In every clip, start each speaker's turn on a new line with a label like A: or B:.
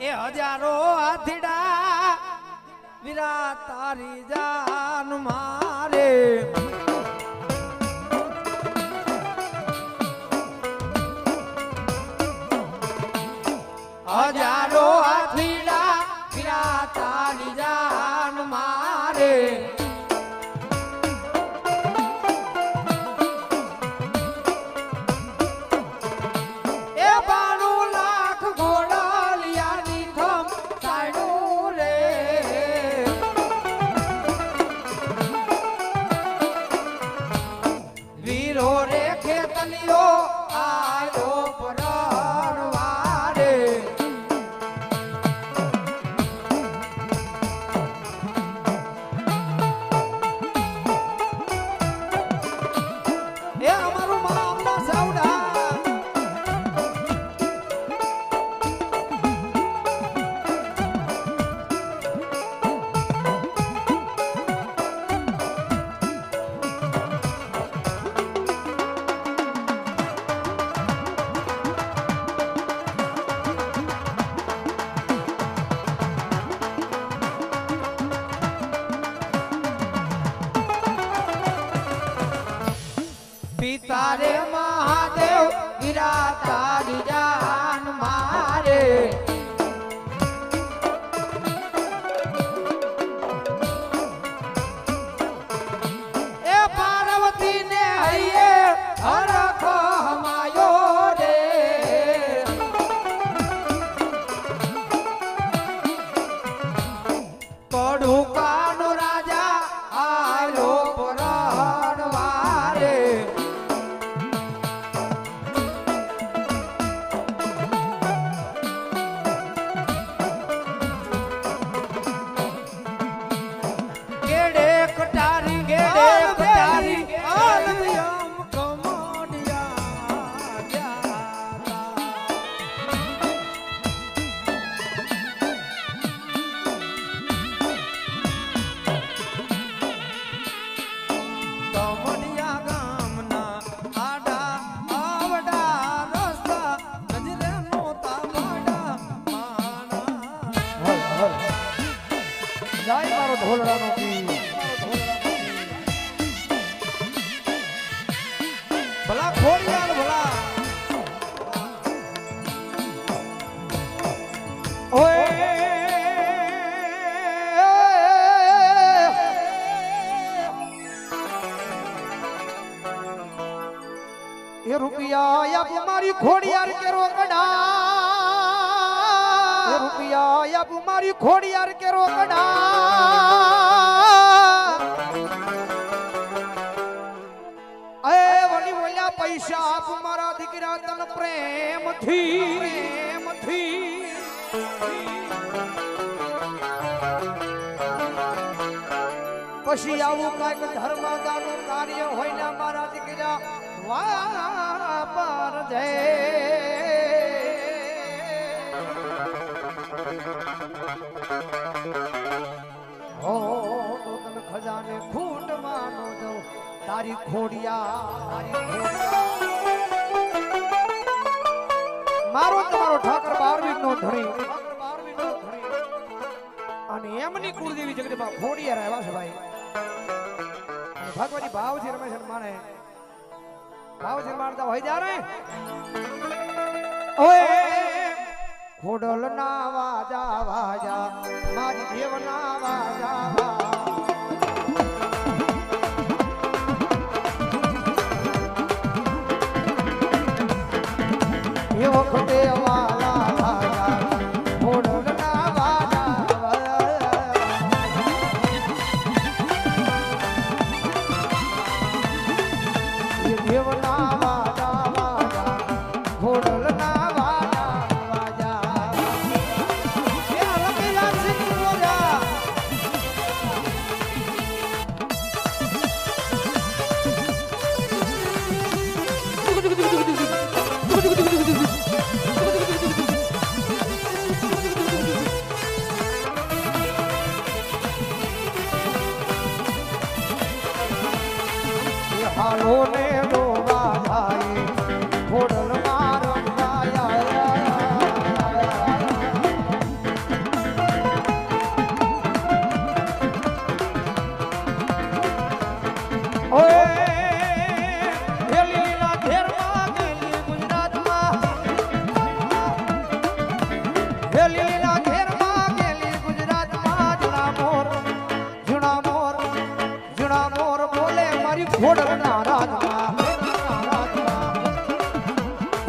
A: એ હજારો હાથીડા વિરા તારી જાન મારે. હજારો હાથીડા વિરા તારી જાન મારે.
B: જાય મારો ઢોલડાનો
A: ભલા ખોડિયાર ભલા. ઓય.
B: એ રૂપિયા આપ મારી ખોડિયાર કેરો કડા રૂપિયા આપ મારી ખોડિયાર કે રોકડા? એ વળી બોલ્યા, પૈસા આપ મારા દીકરા તન પ્રેમથી પ્રેમથી. પછી આવું કાંઈક ધર્મદાનું કાર્ય હોય ને મારા દીકરા વાપર જય. તારી ખોડિયા, તારી મારો તમારો ઠાકર બારવીર નો ધણી. અને એમની કુળદેવી જગદીમાં ખોડિયા રહ્યા છે ભાઈ. ભગવાનની ભાવથી રમેશ માને. ભાવથી મારતા હોય ત્યારે. ઓય! ખોડલ ના વાજા વાજા મારી દેવ ના વાજા વાજા.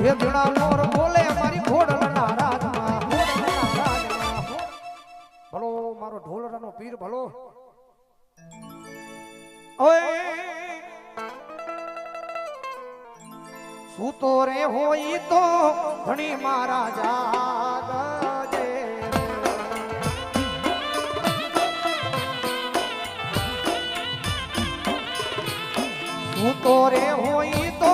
B: એ ભીણા મોર બોલે મારી ઘોડલના રાજમાં. ભલો મારો ઢોલરાનો પીર, ભલો. ઓય. સૂતો રે હોય તો ઘણી મારા જાગા હું તો રે હોય તો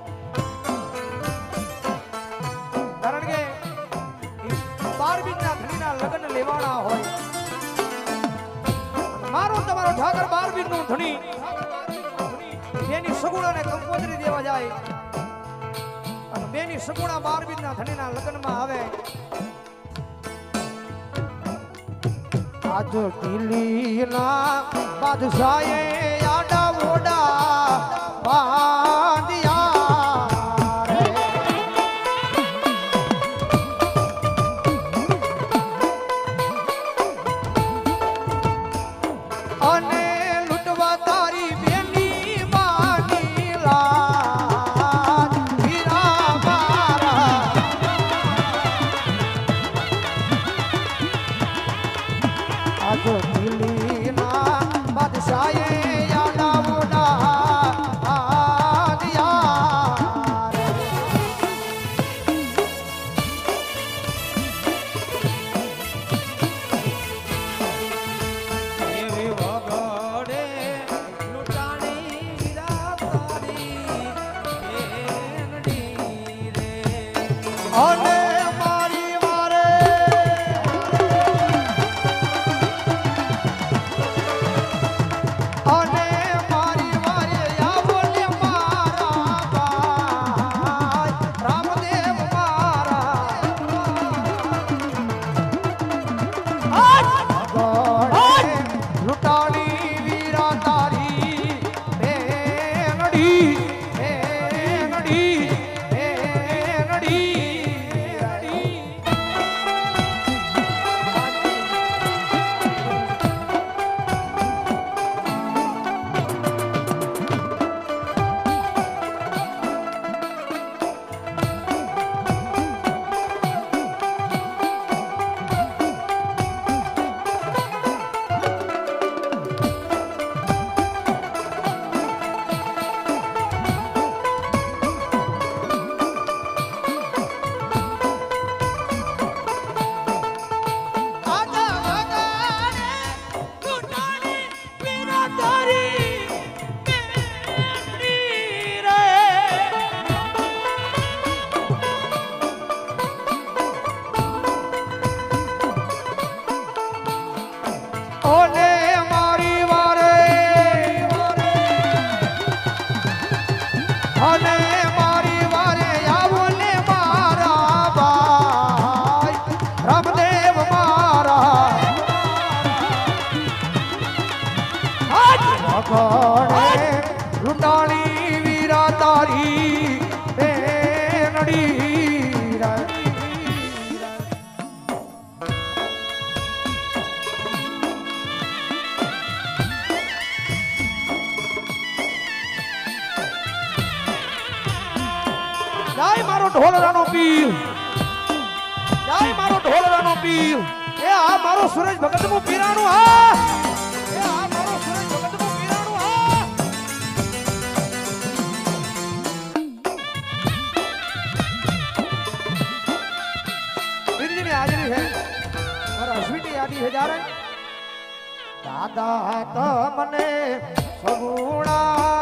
A: ના
B: ધણીના લગ્ન લેવાના હોય. મારો તમારો ઠાકર બારબીરનું ધણી. એની સગુણા ને કંકોત્રી દેવા જાય. અને બેની સગુણા બારબીર ના ધણીના લગ્નમાં આવે. આજ કિલ્લીના બાદશાહે આડા મોડા પા on છોડે રૂટાળી વીરા તારી જાય મારો ઢોલરાનો પીર. જાય મારો ઢોલરાનો પીર. એ આ મારો સુરેશ ભગતનું પીરાનું હા. ત્રીસ હજાર દાદા તમને સગુણા